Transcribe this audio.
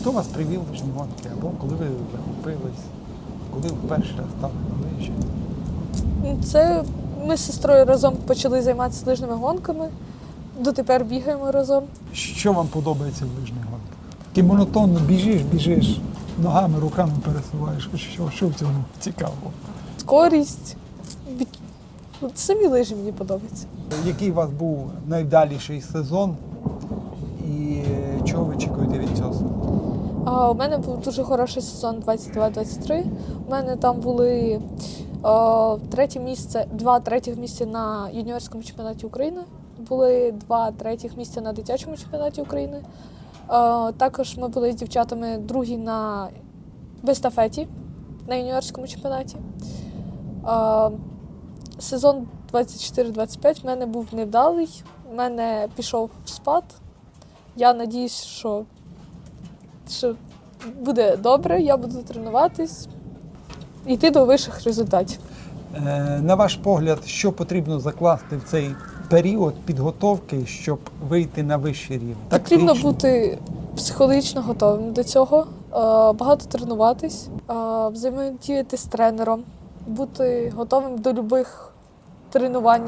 Хто вас привів в гонки? Або коли ви захопились, коли вперше стали на лижі? Це ми з сестрою разом почали займатися лижними гонками. Дотепер бігаємо разом. Що вам подобається в лижних гонках? Ти монотонно біжиш, біжиш, ногами, руками пересуваєш. Що, що в цьому цікавого? Скорість. Самі лижі мені подобаються. Який у вас був найвдаліший сезон і чого ви очікуєте від цього? А, у мене був дуже хороший сезон 22-23. У мене там були о, третє місце, два третіх місця на юніорському чемпіонаті України. Були два третіх місця на дитячому чемпіонаті України. О, також ми були з дівчатами другі на в естафеті на юніорському чемпіонаті. О, сезон 24-25 в мене був невдалий. У мене пішов в спад. Я надіюсь, що що буде добре, я буду тренуватись, йти до вищих результатів. Е, На ваш погляд, що потрібно закласти в цей період підготовки, щоб вийти на вищий рівень? Потрібно Тактично? бути психологічно готовим до цього, е, багато тренуватись, е, взаємодіяти з тренером, бути готовим до будь-яких тренувань,